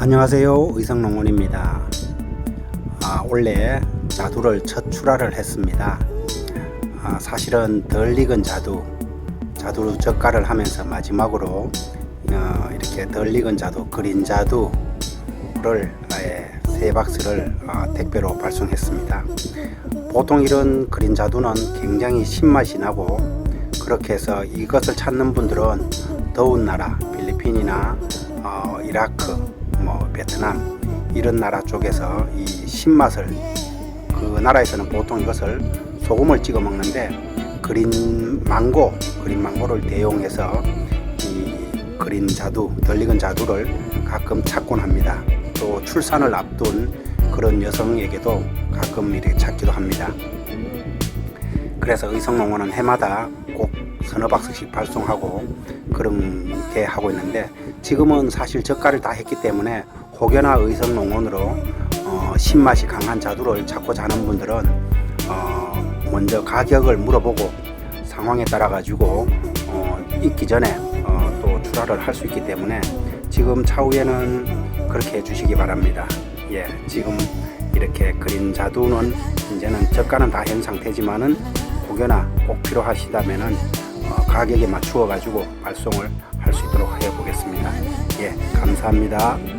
안녕하세요. 의성농원입니다. 아, 원래 자두를 첫 출하를 했습니다. 아, 사실은 덜 익은 자두 자두 젓갈을 하면서 마지막으로 어, 이렇게 덜 익은 자두 그린 자두를 예, 세 박스를 어, 택배로 발송했습니다. 보통 이런 그린 자두는 굉장히 신맛이 나고 그렇게 해서 이것을 찾는 분들은 더운 나라 필리핀이나 어, 이라크 뭐 베트남 이런 나라 쪽에서 이 신맛을 그 나라에서는 보통 이것을 소금을 찍어 먹는데 그린 망고 그린 망고를 대용해서 이 그린 자두 덜 익은 자두를 가끔 찾곤 합니다. 또 출산을 앞둔 그런 여성에게도 가끔 이렇게 찾기도 합니다. 그래서 의성농원은 해마다 꼭 서너 박스씩 발송하고 그런 게 하고 있는데 지금은 사실 젓갈을 다 했기 때문에 혹여나 의성 농원으로 어, 신맛이 강한 자두를 찾고자 하는 분들은 어, 먼저 가격을 물어보고 상황에 따라 가지고 어, 익기 전에 어, 또 출하를 할 수 있기 때문에 지금 차후에는 그렇게 해주시기 바랍니다. 예, 지금 이렇게 그린 자두는 이제는 저가는 다 현 상태지만은 혹여나 꼭 필요하시다면은 어, 가격에 맞추어 가지고 발송을 할 수 있도록 해 보겠습니다. 예, 감사합니다.